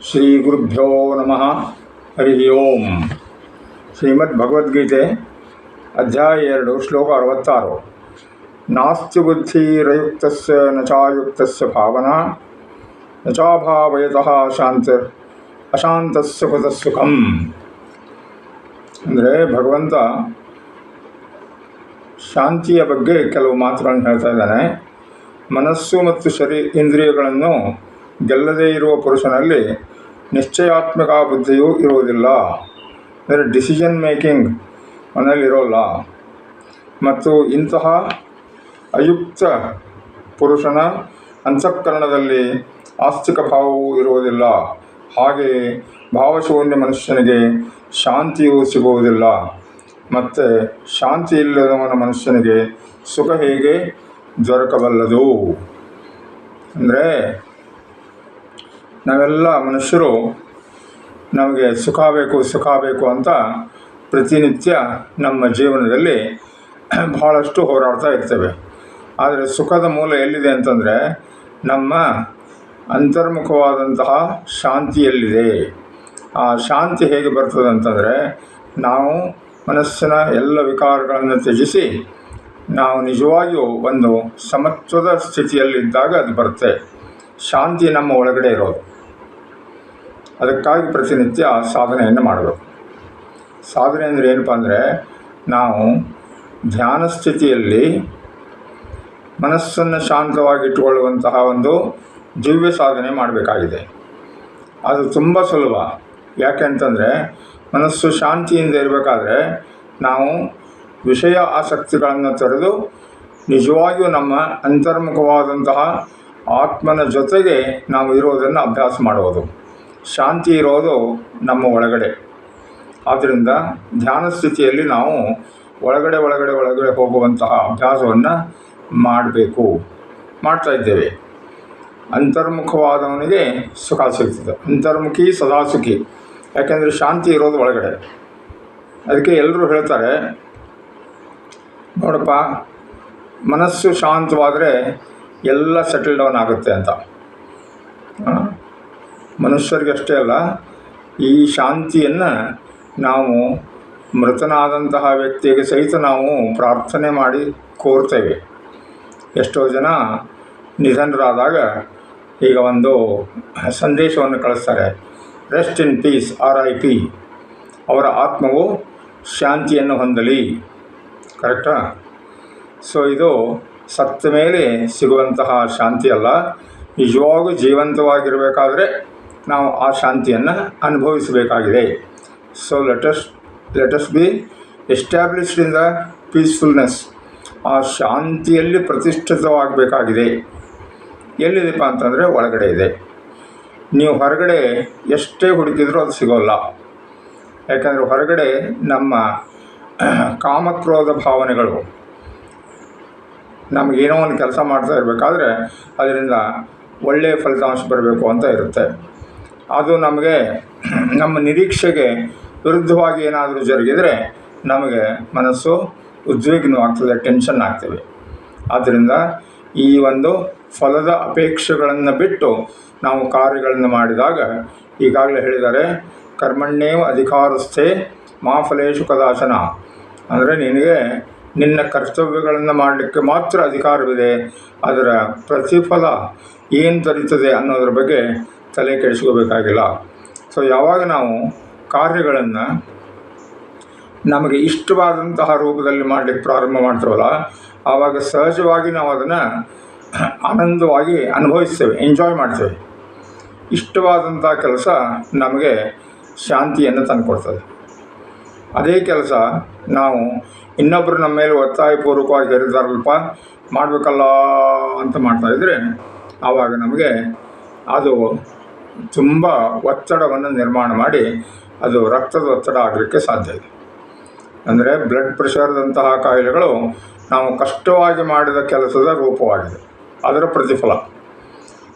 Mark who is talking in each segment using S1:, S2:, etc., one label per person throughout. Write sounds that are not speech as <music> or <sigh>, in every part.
S1: ಶ್ರೀ ಗುರುಭ್ಯೋ ನಮಃ ಹರಿ ಓಂ ಶ್ರೀಮದ್ ಭಗವದ್ಗೀತೆ ಅಧ್ಯಾಯ ಎರಡು ಶ್ಲೋಕ ಅರವತ್ತಾರು ನಾಸ್ತಿ ಬುದ್ಧಿರಯುಕ್ತಸ್ಯ ನ ಚಾಯುಕ್ತಸ್ಯ ಭಾವನಾ ನ ಚಾಭಾವಯತಃ ಶಾಂತಿ ಅಶಾಂತಸ್ಯ ಕುತಃ ಸುಖಂ ಅಂದರೆ ಭಗವಂತ ಶಾಂತಿಯ ಬಗ್ಗೆ ಕೆಲವು ಮಾತುಗಳನ್ನು ಹೇಳ್ತಾ ಇದ್ದಾನೆ ಮನಸ್ಸು ಮತ್ತು ಶರೀ ಇಂದ್ರಿಯಗಳನ್ನು ಗೆಲ್ಲದೇ ಇರುವ ಪುರುಷನಲ್ಲಿ ನಿಶ್ಚಯಾತ್ಮಕ ಬುದ್ಧಿಯೂ ಇರುವುದಿಲ್ಲ. ಅಂದರೆ ಡಿಸಿಷನ್ ಮೇಕಿಂಗ್ ಮನೆಯಲ್ಲಿರೋಲ್ಲ ಮತ್ತು ಇಂತಹ ಅಯುಕ್ತ ಪುರುಷನ ಅಂತಃಕರಣದಲ್ಲಿ ಆಸ್ತಿಕ ಭಾವವೂ ಇರುವುದಿಲ್ಲ. ಹಾಗೆಯೇ ಭಾವಶೂನ್ಯ ಮನುಷ್ಯನಿಗೆ ಶಾಂತಿಯೂ ಸಿಗುವುದಿಲ್ಲ. ಮತ್ತು ಶಾಂತಿ ಇಲ್ಲದವನ ಮನುಷ್ಯನಿಗೆ ಸುಖ ಹೇಗೆ ದೊರಕಬಲ್ಲದು? ಅಂದರೆ ನಾವೆಲ್ಲ ಮನುಷ್ಯರು ನಮಗೆ ಸುಖ ಬೇಕು ಸುಖ ಬೇಕು ಅಂತ ಪ್ರತಿನಿತ್ಯ ನಮ್ಮ ಜೀವನದಲ್ಲಿ ಬಹಳಷ್ಟು ಹೋರಾಡ್ತಾ ಇರ್ತೇವೆ. ಆದರೆ ಸುಖದ ಮೂಲ ಎಲ್ಲಿದೆ ಅಂತಂದರೆ ನಮ್ಮ ಅಂತರ್ಮುಖವಾದಂತಹ ಶಾಂತಿಯಲ್ಲಿದೆ. ಆ ಶಾಂತಿ ಹೇಗೆ ಬರ್ತದೆ ಅಂತಂದರೆ ನಾವು ಮನಸ್ಸಿನ ಎಲ್ಲ ವಿಕಾರಗಳನ್ನು ತ್ಯಜಿಸಿ ನಾವು ನಿಜವಾಗಿಯೂ ಒಂದು ಸಮತ್ವದ ಸ್ಥಿತಿಯಲ್ಲಿದ್ದಾಗ ಅದು ಬರುತ್ತೆ. ಶಾಂತಿ ನಮ್ಮ ಒಳಗಡೆ ಇರೋದು. ಅದಕ್ಕಾಗಿ ಪ್ರತಿನಿತ್ಯ ಸಾಧನೆಯನ್ನು ಮಾಡಬೇಕು. ಸಾಧನೆ ಅಂದರೆ ಏನಪ್ಪ ಅಂದರೆ ನಾವು ಧ್ಯಾನ ಸ್ಥಿತಿಯಲ್ಲಿ ಮನಸ್ಸನ್ನು ಶಾಂತವಾಗಿಟ್ಟುಕೊಳ್ಳುವಂತಹ ಒಂದು ದಿವ್ಯ ಸಾಧನೆ ಮಾಡಬೇಕಾಗಿದೆ. ಅದು ತುಂಬ ಸುಲಭ. ಯಾಕೆ ಅಂತಂದರೆ ಮನಸ್ಸು ಶಾಂತಿಯಿಂದ ಇರಬೇಕಾದ್ರೆ ನಾವು ವಿಷಯ ಆಸಕ್ತಿಗಳನ್ನು ತೊರೆದು ನಿಜವಾಗಿಯೂ ನಮ್ಮ ಅಂತರ್ಮುಖವಾದಂತಹ ಆತ್ಮನ ಜೊತೆಗೆ ನಾವು ಇರೋದನ್ನು ಅಭ್ಯಾಸ ಮಾಡುವುದು. ಶಾಂತಿ ಇರೋದು ನಮ್ಮ ಒಳಗಡೆ. ಆದ್ದರಿಂದ ಧ್ಯಾನ ಸ್ಥಿತಿಯಲ್ಲಿ ನಾವು ಒಳಗಡೆ ಒಳಗಡೆ ಒಳಗಡೆ ಹೋಗುವಂತಹ ಅಭ್ಯಾಸವನ್ನು ಮಾಡಬೇಕು. ಮಾಡ್ತಾ ಇದ್ದೇವೆ. ಅಂತರ್ಮುಖವಾದವನಿಗೆ ಸುಖ ಸಿಗ್ತದೆ. ಅಂತರ್ಮುಖಿ ಸದಾ ಸುಖಿ. ಯಾಕೆಂದರೆ ಶಾಂತಿ ಇರೋದು ಒಳಗಡೆ. ಅದಕ್ಕೆ ಎಲ್ಲರೂ ಹೇಳ್ತಾರೆ, ನೋಡಪ್ಪ, ಮನಸ್ಸು ಶಾಂತವಾದರೆ ಎಲ್ಲ ಸೆಟಲ್ ಡೌನ್ ಆಗುತ್ತೆ ಅಂತ. ಆ, ಮನುಷ್ಯರಿಗೆ ಅಷ್ಟೇ ಅಲ್ಲ ಈ ಶಾಂತಿಯನ್ನು ನಾವು ಮೃತನಾದಂತಹ ವ್ಯಕ್ತಿಗೆ ಸಹಿತ ನಾವು ಪ್ರಾರ್ಥನೆ ಮಾಡಿ ಕೋರ್ತೇವೆ. ಎಷ್ಟೋ ಜನ ನಿಧನರಾದಾಗ ಈಗ ಒಂದು ಸಂದೇಶವನ್ನು ಕಳಿಸ್ತಾರೆ. Rest in peace R I P ಅವರ ಆತ್ಮವು ಶಾಂತಿಯನ್ನು ಹೊಂದಲಿ. ಕರೆಕ್ಟಾ? ಸೊ ಇದು ಸತ್ತ ಮೇಲೆ ಸಿಗುವಂತಹ ಶಾಂತಿ ಅಲ್ಲ. ನಿಜವಾಗೂ ಜೀವಂತವಾಗಿರಬೇಕಾದ್ರೆ ನಾವು ಆ ಶಾಂತಿಯನ್ನು ಅನುಭವಿಸಬೇಕಾಗಿದೆ. So let's let's be established in the peacefulness ಆ ಶಾಂತಿಯಲ್ಲಿ ಪ್ರತಿಷ್ಠಿತವಾಗಬೇಕಾಗಿದೆ. ಎಲ್ಲಿದೆಪ್ಪ ಅಂತಂದರೆ ಒಳಗಡೆ ಇದೆ. ನೀವು ಹೊರಗಡೆ ಎಷ್ಟೇ ಹುಡುಕಿದ್ರೂ ಅದು ಸಿಗೋಲ್ಲ. ಯಾಕಂದರೆ ಹೊರಗಡೆ ನಮ್ಮ ಕಾಮಕ್ರೋಧ ಭಾವನೆಗಳು, ನಮಗೇನೋ ಒಂದು ಕೆಲಸ ಮಾಡ್ತಾ ಇರಬೇಕಾದ್ರೆ ಅದರಿಂದ ಒಳ್ಳೆಯ ಫಲಿತಾಂಶ ಬರಬೇಕು ಅಂತ ಇರುತ್ತೆ. ಅದು ನಮಗೆ <clears throat> ನಮ್ಮ ನಿರೀಕ್ಷೆಗೆ ವಿರುದ್ಧವಾಗಿ ಏನಾದರೂ ಜರುಗಿದರೆ ನಮಗೆ ಮನಸ್ಸು ಉದ್ವಿಗ್ನವಾಗ್ತದೆ ಟೆನ್ಷನ್ ಆಗ್ತವೆ ಆದ್ದರಿಂದ ಈ ಒಂದು ಫಲದ ಅಪೇಕ್ಷೆಗಳನ್ನು ಬಿಟ್ಟು ನಾವು ಕಾರ್ಯಗಳನ್ನು ಮಾಡಿದಾಗ ಈಗಾಗಲೇ ಹೇಳಿದರೆ ಕರ್ಮಣ್ಣೇವ ಅಧಿಕಾರಸ್ಥೆ ಮಾ ಫಲೇಶು ಕದಾಚನ. ಅಂದರೆ ನಿನಗೆ ನಿನ್ನ ಕರ್ತವ್ಯಗಳನ್ನು ಮಾಡಲಿಕ್ಕೆ ಮಾತ್ರ ಅಧಿಕಾರವಿದೆ, ಅದರ ಪ್ರತಿಫಲ ಏನು ದೊರೀತದೆ ಅನ್ನೋದ್ರ ಬಗ್ಗೆ ತಲೆ ಕೆಡಿಸ್ಕೋಬೇಕಾಗಿಲ್ಲ. ಸೊ ಯಾವಾಗ ನಾವು ಕಾರ್ಯಗಳನ್ನು ನಮಗೆ ಇಷ್ಟವಾದಂತಹ ರೂಪದಲ್ಲಿ ಮಾಡಲಿಕ್ಕೆ ಪ್ರಾರಂಭ ಮಾಡ್ತೀವಲ್ಲ, ಆವಾಗ ಸಹಜವಾಗಿ ನಾವು ಅದನ್ನು ಆನಂದವಾಗಿ ಅನುಭವಿಸ್ತೇವೆ ಎಂಜಾಯ್ ಮಾಡ್ತೇವೆ. ಇಷ್ಟವಾದಂಥ ಕೆಲಸ ನಮಗೆ ಶಾಂತಿಯನ್ನು ತಂದುಕೊಡ್ತದೆ. ಅದೇ ಕೆಲಸ ನಾವು ಇನ್ನೊಬ್ಬರು ನಮ್ಮ ಮೇಲೆ ಒತ್ತಾಯಪೂರ್ವಕವಾಗಿ ಹೇರಿದಾರಲ್ಪ, ಮಾಡಬೇಕಲ್ಲ ಅಂತ ಮಾಡ್ತಾಯಿದ್ರೆ ಆವಾಗ ನಮಗೆ ಅದು ತುಂಬ ಒತ್ತಡವನ್ನು ನಿರ್ಮಾಣ ಮಾಡಿ ಅದು ರಕ್ತದ ಒತ್ತಡ ಆಗಲಿಕ್ಕೆ ಸಾಧ್ಯ ಇದೆ. ಅಂದರೆ ಬ್ಲಡ್ ಪ್ರೆಷರ್ದಂತಹ ಕಾಯಿಲೆಗಳು ನಾವು ಕಷ್ಟವಾಗಿ ಮಾಡಿದ ಕೆಲಸದ ರೂಪವಾಗಿದೆ. ಅದರ ಪ್ರತಿಫಲ.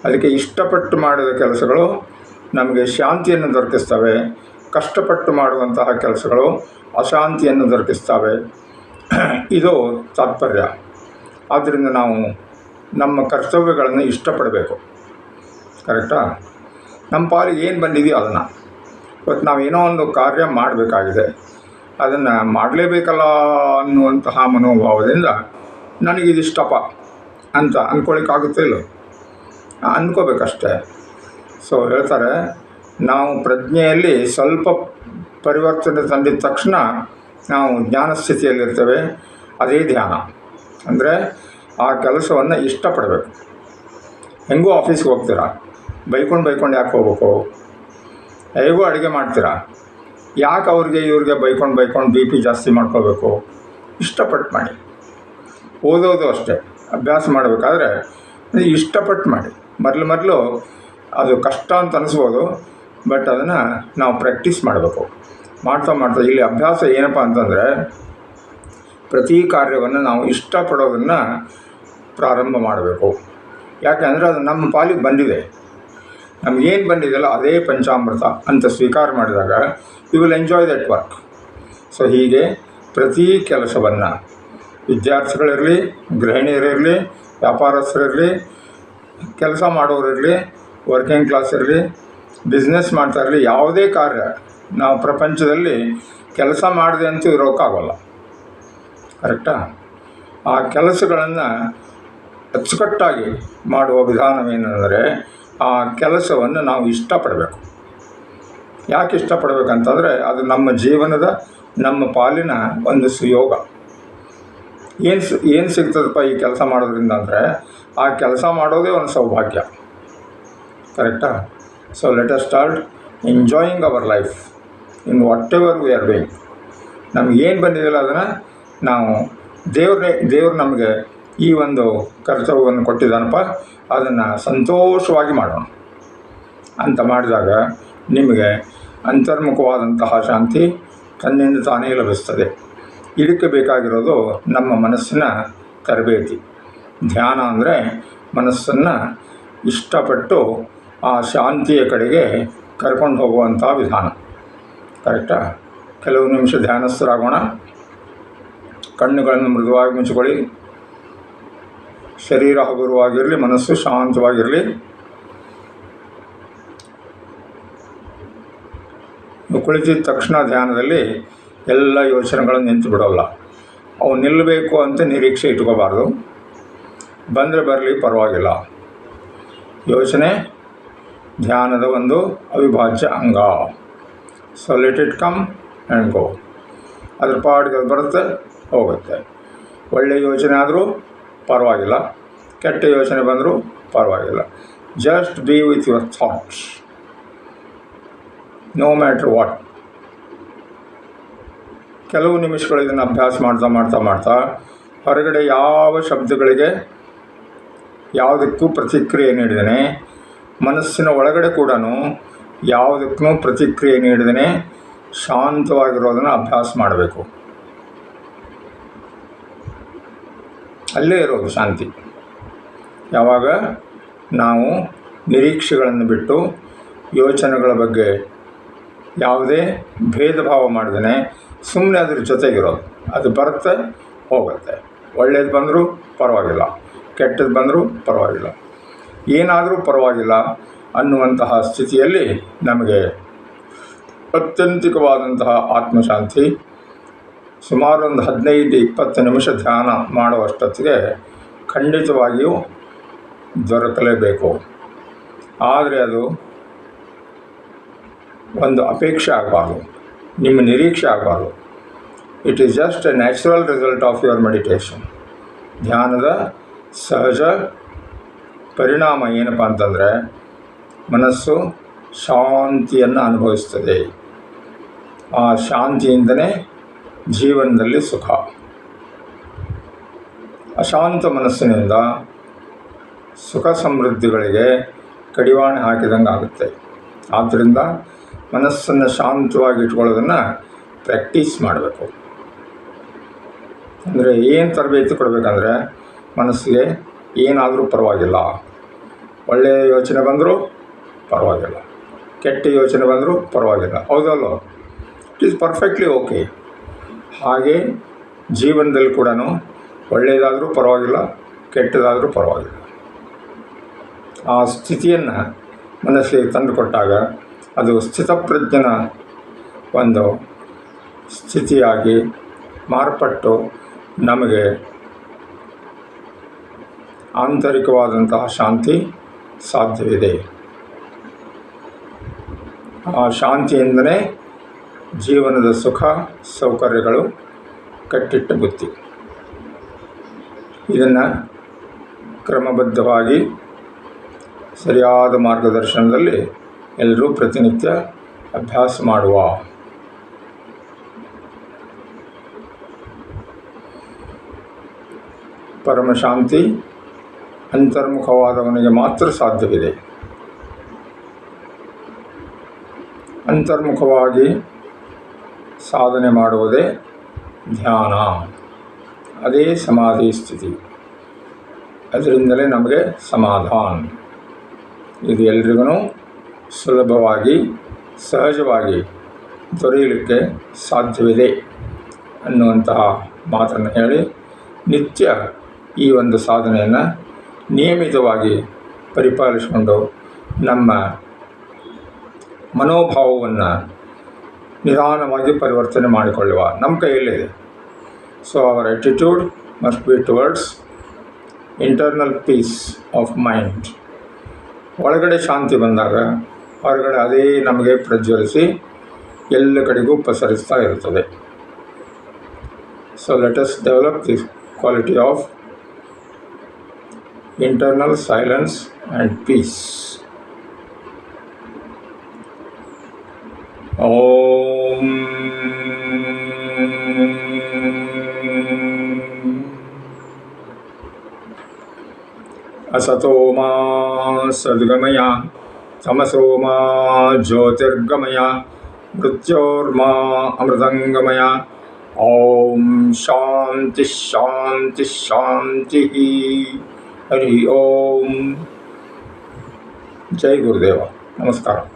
S1: ಅದಕ್ಕೆ ಇಷ್ಟಪಟ್ಟು ಮಾಡಿದ ಕೆಲಸಗಳು ನಮಗೆ ಶಾಂತಿಯನ್ನು ದೊರಕಿಸ್ತವೆ. ಕಷ್ಟಪಟ್ಟು ಮಾಡುವಂತಹ ಕೆಲಸಗಳು ಅಶಾಂತಿಯನ್ನು ದೊರಕಿಸ್ತವೆ. ಇದು ತಾತ್ಪರ್ಯ. ಆದ್ದರಿಂದ ನಾವು ನಮ್ಮ ಕರ್ತವ್ಯಗಳನ್ನು ಇಷ್ಟಪಡಬೇಕು. ಕರೆಕ್ಟಾ? ನಮ್ಮ ಪಾಲಿಗೆ ಏನು ಬಂದಿದೆಯೋ ಅದನ್ನು. ಇವತ್ತು ನಾವೇನೋ ಒಂದು ಕಾರ್ಯ ಮಾಡಬೇಕಾಗಿದೆ. ಅದನ್ನು ಮಾಡಲೇಬೇಕಲ್ಲ ಅನ್ನುವಂತಹ ಮನೋಭಾವದಿಂದ ನನಗಿದಿಷ್ಟಪ್ಪ ಅಂತ ಅಂದ್ಕೊಳ್ಳಿಕ್ಕಾಗುತ್ತೆ ಇಲ್ಲ? ಅಂದ್ಕೋಬೇಕಷ್ಟೆ ಸೊ ಹೇಳ್ತಾರೆ, ನಾವು ಪ್ರಜ್ಞೆಯಲ್ಲಿ ಸ್ವಲ್ಪ ಪರಿವರ್ತನೆ ತಂದಿದ ತಕ್ಷಣ ನಾವು ಜ್ಞಾನ ಸ್ಥಿತಿಯಲ್ಲಿರ್ತೇವೆ. ಅದೇ ಧ್ಯಾನ. ಅಂದರೆ ಆ ಕೆಲಸವನ್ನು ಇಷ್ಟಪಡಬೇಕು. ಹೆಂಗೂ ಆಫೀಸ್ಗೆ ಹೋಗ್ತೀರಾ? ಬೈಕೊಂಡು ಬೈಕೊಂಡು ಯಾಕೆ ಹೋಗ್ಬೇಕು? ಹೇಗೂ ಅಡುಗೆ ಮಾಡ್ತೀರಾ? ಯಾಕೆ ಅವ್ರಿಗೆ, ಇವ್ರಿಗೆ ಬೈಕೊಂಡು ಬೈಕೊಂಡು ಬಿ ಪಿ ಜಾಸ್ತಿ ಮಾಡ್ಕೋಬೇಕು? ಇಷ್ಟಪಟ್ಟು ಮಾಡಿ. ಓದೋದು ಅಷ್ಟೇ. ಅಭ್ಯಾಸ ಮಾಡಬೇಕಾದ್ರೆ ಇಷ್ಟಪಟ್ಟು ಮಾಡಿ. ಮೊದಲು ಮೊದಲು ಅದು ಕಷ್ಟ ಅಂತ ಅನಿಸ್ಬೋದು, ಬಟ್ ಅದನ್ನು ನಾವು ಪ್ರ್ಯಾಕ್ಟೀಸ್ ಮಾಡಬೇಕು. ಮಾಡ್ತಾ ಮಾಡ್ತಾ ಇಲ್ಲಿ ಅಭ್ಯಾಸ ಏನಪ್ಪ ಅಂತಂದರೆ, ಪ್ರತಿ ಕಾರ್ಯವನ್ನು ನಾವು ಇಷ್ಟಪಡೋದನ್ನು ಪ್ರಾರಂಭ ಮಾಡಬೇಕು. ಯಾಕೆಂದರೆ ಅದು ನಮ್ಮ ಪಾಲಿಗೆ ಬಂದಿದೆ. ನಮಗೇನು ಬಂದಿದೆಯಲ್ಲ ಅದೇ ಪಂಚಾಮೃತ ಅಂತ ಸ್ವೀಕಾರ ಮಾಡಿದಾಗ you will enjoy that work so ಹೀಗೆ ಪ್ರತಿ ಕೆಲಸವನ್ನು ವಿದ್ಯಾರ್ಥಿಗಳಿರಲಿ ಗೃಹಿಣಿಯರಿರಲಿ ವ್ಯಾಪಾರಸ್ಥರಿರಲಿ ಕೆಲಸ ಮಾಡೋರಿರಲಿ ವರ್ಕಿಂಗ್ ಕ್ಲಾಸ್ ಇರಲಿ ಬಿಸ್ನೆಸ್ ಮಾಡ್ತಾ ಇರಲಿ, ಯಾವುದೇ ಕಾರ್ಯ ನಾವು ಪ್ರಪಂಚದಲ್ಲಿ ಕೆಲಸ ಮಾಡದೆ ಅಂತೂ ಇರೋಕ್ಕಾಗೋಲ್ಲ. ಕರೆಕ್ಟಾ ಆ ಕೆಲಸಗಳನ್ನು ಅಚ್ಚುಕಟ್ಟಾಗಿ ಮಾಡುವ ವಿಧಾನವೇನೆಂದರೆ ಆ ಕೆಲಸವನ್ನು ನಾವು ಇಷ್ಟಪಡಬೇಕು. ಯಾಕೆ ಇಷ್ಟಪಡಬೇಕಂತಂದರೆ ಅದು ನಮ್ಮ ಜೀವನದ, ನಮ್ಮ ಪಾಲಿನ ಒಂದು ಸುಯೋಗ. ಏನು ಏನು ಸಿಗ್ತದಪ್ಪ ಈ ಕೆಲಸ ಮಾಡೋದ್ರಿಂದ ಅಂದರೆ, ಆ ಕೆಲಸ ಮಾಡೋದೇ ಒಂದು ಸೌಭಾಗ್ಯ. ಕರೆಕ್ಟಾ? So let us start enjoying our life in whatever we are doing ನಮ್ಗೆ ಏನು ಬಂದಿದೆಯಲ್ಲ ಅದನ್ನು, ನಾವು ದೇವ್ರನ್ನೇ ದೇವ್ರು ನಮಗೆ ಈ ಒಂದು ಕರ್ತವ್ಯವನ್ನು ಕೊಟ್ಟಿದ್ದಾನಪ್ಪ, ಅದನ್ನು ಸಂತೋಷವಾಗಿ ಮಾಡೋಣ. ಅಂತ ಮಾಡಿದಾಗ ನಿಮಗೆ ಅಂತರ್ಮುಖವಾದಂತಹ ಶಾಂತಿ ತನ್ನಿಂದ ತಾನೇ ಲಭಿಸ್ತದೆ. ಇದಕ್ಕೆ ಬೇಕಾಗಿರೋದು ನಮ್ಮ ಮನಸ್ಸಿನ ತರಬೇತಿ. ಧ್ಯಾನ ಅಂದರೆ ಮನಸ್ಸನ್ನು ಇಷ್ಟಪಟ್ಟು ಆ ಶಾಂತಿಯ ಕಡೆಗೆ ಕರ್ಕೊಂಡು ಹೋಗುವಂಥ ವಿಧಾನ. ಕರೆಕ್ಟಾ? ಕೆಲವು ನಿಮಿಷ ಧ್ಯಾನಸ್ಥರಾಗೋಣ. ಕಣ್ಣುಗಳನ್ನು ಮೃದುವಾಗಿ ಮುಚ್ಚಿಕೊಳ್ಳಿ. ಶರೀರ ಹಗುರವಾಗಿರಲಿ ಮನಸ್ಸು ಶಾಂತವಾಗಿರಲಿ. ಕುಳಿತಿದ ತಕ್ಷಣ ಧ್ಯಾನದಲ್ಲಿ ಎಲ್ಲ ಯೋಚನೆಗಳನ್ನು ನಿಂತು ಬಿಡೋಲ್ಲ. ಅವು ನಿಲ್ಲಬೇಕು ಅಂತ ನಿರೀಕ್ಷೆ ಇಟ್ಕೋಬಾರ್ದು. ಬಂದರೆ ಬರಲಿ, ಪರವಾಗಿಲ್ಲ. ಯೋಚನೆ, ಧ್ಯಾನದ ಒಂದು ಅವಿಭಾಜ್ಯ ಅಂಗ. So let it come and go ಅದ್ರ ಪಾಡಿಗೆ ಅದು ಬರುತ್ತೆ, ಹೋಗುತ್ತೆ. ಒಳ್ಳೆಯ ಯೋಚನೆ ಆದರೂ ಪರವಾಗಿಲ್ಲ. ಕೆಟ್ಟ ಯೋಚನೆ ಬಂದರೂ ಪರವಾಗಿಲ್ಲ. Just be with your thoughts no matter what ಕೆಲವು ನಿಮಿಷಗಳು ಇದನ್ನು ಅಭ್ಯಾಸ ಮಾಡ್ತಾ ಮಾಡ್ತಾ ಮಾಡ್ತಾ ಹೊರಗಡೆ ಯಾವ ಶಬ್ದಗಳಿಗೆ ಯಾವುದಕ್ಕೂ ಪ್ರತಿಕ್ರಿಯೆ ನೀಡಿದ್ದೇನೆ. ಮನಸ್ಸಿನ ಒಳಗಡೆ ಕೂಡ ಯಾವುದಕ್ಕೂ ಪ್ರತಿಕ್ರಿಯೆ ನೀಡಿದೇ ಶಾಂತವಾಗಿರೋದನ್ನು ಅಭ್ಯಾಸ ಮಾಡಬೇಕು. ಅಲ್ಲೇ ಇರೋದು ಶಾಂತಿ. ಯಾವಾಗ? ನಾವು ನಿರೀಕ್ಷೆಗಳನ್ನು ಬಿಟ್ಟು ಯೋಚನೆಗಳ ಬಗ್ಗೆ ಯಾವುದೇ ಭೇದ ಭಾವ ಮಾಡ್ದೇ ಸುಮ್ಮನೆ ಅದ್ರ ಜೊತೆಗಿರೋದು. ಅದು ಬರುತ್ತೆ, ಹೋಗುತ್ತೆ. ಒಳ್ಳೇದು ಬಂದರೂ ಪರವಾಗಿಲ್ಲ ಕೆಟ್ಟದ್ದು ಬಂದರೂ ಪರವಾಗಿಲ್ಲ. ಏನಾದರೂ ಪರವಾಗಿಲ್ಲ ಅನ್ನುವಂತಹ ಸ್ಥಿತಿಯಲ್ಲಿ ನಮಗೆ ಅತ್ಯಂತಿಕವಾದಂತಹ ಆತ್ಮಶಾಂತಿ ಸುಮಾರು ಒಂದು ಹದಿನೈದು ಇಪ್ಪತ್ತು ನಿಮಿಷ ಧ್ಯಾನ ಮಾಡುವಷ್ಟೊತ್ತಿಗೆ ಖಂಡಿತವಾಗಿಯೂ ದೊರಕಲೇಬೇಕು. ಆದರೆ ಅದು ಒಂದು ಅಪೇಕ್ಷೆ ಆಗಬಾರ್ದು. ನಿಮ್ಮ ನಿರೀಕ್ಷೆ ಆಗಬಾರ್ದು. It is just a natural result of your meditation ಧ್ಯಾನದ ಸಹಜ ಪರಿಣಾಮ ಏನಪ್ಪ ಅಂತಂದರೆ ಮನಸ್ಸು ಶಾಂತಿಯನ್ನು ಅನುಭವಿಸ್ತದೆ. ಆ ಶಾಂತಿಯಿಂದಲೇ ಜೀವನದಲ್ಲಿ ಸುಖ. ಅಶಾಂತ ಮನಸ್ಸಿನಿಂದ ಸುಖ ಸಮೃದ್ಧಿಗಳಿಗೆ ಕಡಿವಾಣ ಹಾಕಿದಂಗೆ ಆಗುತ್ತೆ. ಆದ್ದರಿಂದ ಮನಸ್ಸನ್ನು ಶಾಂತವಾಗಿ ಇಟ್ಕೊಳ್ಳೋದನ್ನು ಪ್ರ್ಯಾಕ್ಟೀಸ್ ಮಾಡಬೇಕು. ಅಂದರೆ ಏನು ತರಬೇತಿ ಕೊಡಬೇಕಂದ್ರೆ ಮನಸ್ಸಿಗೆ ಏನಾದರೂ ಪರವಾಗಿಲ್ಲ. ಒಳ್ಳೆಯ ಯೋಚನೆ ಬಂದರೂ ಪರವಾಗಿಲ್ಲ. ಕೆಟ್ಟ ಯೋಚನೆ ಬಂದರೂ ಪರವಾಗಿಲ್ಲ. ಹೌದಲ್ವ? ಇಟ್ ಈಸ್ ಪರ್ಫೆಕ್ಟ್ಲಿ ಓಕೆ ಹಾಗೆ ಜೀವನದಲ್ಲಿ ಕೂಡ ಒಳ್ಳೆಯದಾದರೂ ಪರವಾಗಿಲ್ಲ, ಕೆಟ್ಟದಾದರೂ ಪರವಾಗಿಲ್ಲ. ಆ ಸ್ಥಿತಿಯನ್ನು ಮನಸ್ಸಿಗೆ ತಂದುಕೊಟ್ಟಾಗ ಅದು ಸ್ಥಿತಪ್ರಜ್ಞನ ಒಂದು ಸ್ಥಿತಿಯಾಗಿ ಮಾರ್ಪಟ್ಟು ನಮಗೆ ಆಂತರಿಕವಾದಂತಹ ಶಾಂತಿ ಸಾಧ್ಯವಿದೆ. ಆ ಶಾಂತಿಯಿಂದಲೇ ಜೀವನದ ಸುಖ, ಸೌಕರ್ಯಗಳು, ಕಟ್ಟಿಟ್ಟ ಬುತ್ತಿ ಇದನ್ನು ಕ್ರಮಬದ್ಧವಾಗಿ ಸರಿಯಾದ ಮಾರ್ಗದರ್ಶನದಲ್ಲಿ ಎಲ್ಲರೂ ಪ್ರತಿನಿತ್ಯ ಅಭ್ಯಾಸ ಮಾಡುವ. ಪರಮಶಾಂತಿ ಅಂತರ್ಮುಖವಾದವನಿಗೆ ಮಾತ್ರ ಸಾಧ್ಯವಿದೆ. ಅಂತರ್ಮುಖವಾಗಿ ಸಾಧನೆ ಮಾಡುವುದೇ ಧ್ಯಾನ. ಅದೇ ಸಮಾಧಿ ಸ್ಥಿತಿ. ಅದರಿಂದಲೇ ನಮಗೆ ಸಮಾಧಾನ. ಇದು ಎಲ್ರಿಗೂ ಸುಲಭವಾಗಿ, ಸಹಜವಾಗಿ ದೊರೆಯಲಿಕ್ಕೆ ಸಾಧ್ಯವಿದೆ ಅನ್ನುವಂತಹ ಮಾತನ್ನು ಹೇಳಿ ನಿತ್ಯ ಈ ಒಂದು ಸಾಧನೆಯನ್ನು ನಿಯಮಿತವಾಗಿ ಪರಿಪಾಲಿಸಿಕೊಂಡು ನಮ್ಮ ಮನೋಭಾವವನ್ನು ನಿಧಾನವಾಗಿ ಪರಿವರ್ತನೆ ಮಾಡಿಕೊಳ್ಳುವ. ನಮ್ಮ ಕೈಯಲ್ಲಿದೆ. So our attitude must be towards internal peace of mind ಒಳಗಡೆ ಶಾಂತಿ ಬಂದಾಗ, ಹೊರಗಡೆ ಅದೇ ನಮಗೆ ಪ್ರಜ್ವಲಿಸಿ ಎಲ್ಲ ಕಡೆಗೂ ಪಸರಿಸ್ತಾ ಇರುತ್ತದೆ. So let us develop this quality of internal silence and peace ಓಂ असतो मा सद्गमय ज्योतिर्गमय मृत्योर्मा अमृतङ्गमय ॐ शान्तिः शान्तिः शान्तिः हरि ओम जय गुरुदेव नमस्कार